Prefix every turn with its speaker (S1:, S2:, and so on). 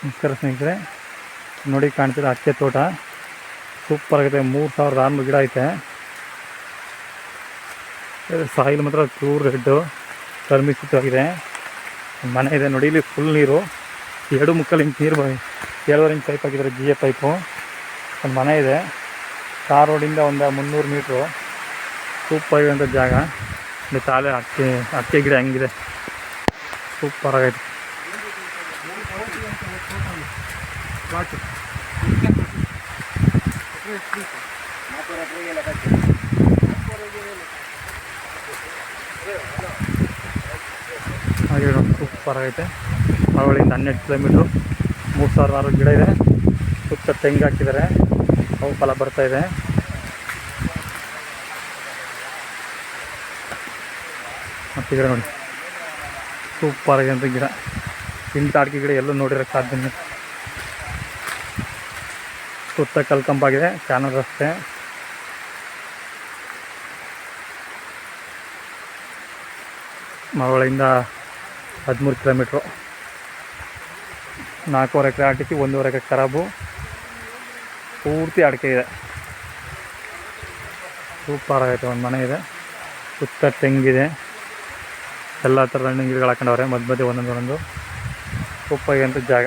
S1: ನಮಸ್ಕಾರ ಸ್ನೇಹಿತರೆ. ನೋಡಿ ಕಾಣ್ತಿದೆ ಅಕ್ಕೆ ತೋಟ. ಸೂಪರ್ ಆಗೈತೆ ಮೂರು ಸಾವಿರದ ಆರುನೂರು ಗಿಡ ಐತೆ. ಸಾಯಿಲ್ ಮಾತ್ರ ಪ್ಯೂರ್ ರೆಡ್ಡು ಕರ್ಮಿಸಿತವಾಗಿದೆ ಮನೆ ಇದೆ. ನೋಡಿ ಇಲ್ಲಿ ಫುಲ್ ನೀರು. ಎರಡು ಮುಕ್ಕಲ್ಲಿ ಹಿಂಗೆ ನೀರು ಏಳುವರೆ ಇಂಚ್ ಪೈಪ್ ಹಾಕಿದ್ದಾರೆ ಜಿ ಎ ಪೈಪು ಒಂದು ಮನೆ ಇದೆ. ಕಾರ್ ರೋಡಿಂದ ಒಂದು ಮುನ್ನೂರು ಮೀಟ್ರು ಸೂಪರ್ ಇರುವಂಥ ಜಾಗ. ಇಲ್ಲಿ ತಾಳೆ ಅಕ್ಕಿ ಅಕ್ಕಿ ಗಿಡ ಹೆಂಗಿದೆ. ಸೂಪರ್ ಆಗೈತೆ. ಹಾಗೆ ಸೂಪರ್ ಆಗೈತೆ. ಮಳವಳ್ಳಿಯಿಂದ ಹನ್ನೆರಡು ಕಿಲೋಮೀಟ್ರು. ಮೂರು ಸಾವಿರದ ಆರು ಗಿಡ ಇದೆ. ಸುತ್ತ ತೆಂಗು ಹಾಕಿದ್ದಾರೆ. ಅವು ಫಲ ಬರ್ತಾ ಇದೆ. ಮತ್ತು ಗಿಡ ನೋಡಿ. ಸೂಪರ್ ಆಗಿದೆ ಅಂತ ಗಿಡ. ಇಂಥ ಅಡಿಕೆ ಗಿಡ ಎಲ್ಲೂ ನೋಡಿರೋಕ್ಕೆ ಸಾಧ್ಯ ಸುತ್ತ ಕಲ್ಕಂಪಾಗಿದೆ, ಚಾನಲ್ ರಸ್ತೆ. ಮರಳಿಂದ ಹದಿಮೂರು ಕಿಲೋಮೀಟ್ರು. ನಾಲ್ಕೂವರೆ ಎಕರೆ ಆಟಿಸಿ ಒಂದೂವರೆ ಎಕರೆ ಖರಾಬು ಪೂರ್ತಿ ಅಡಿಕೆ ಇದೆ. ಸೂಪರ್ ಆಗೈತೆ, ಒಂದು ಮನೆ ಇದೆ. ಸುತ್ತ ತೆಂಗಿದೆ. ಎಲ್ಲ ಥರದ ಹಣ್ಣಿನ ಗಿಡಗಳು ಹಾಕೊಂಡವ್ರೆ, ಮಧ್ಯ ಮಧ್ಯೆ ಒಂದೊಂದು ಒಂದೊಂದು. ಸೂಪರ್ ಅಂತ ಜಾಗ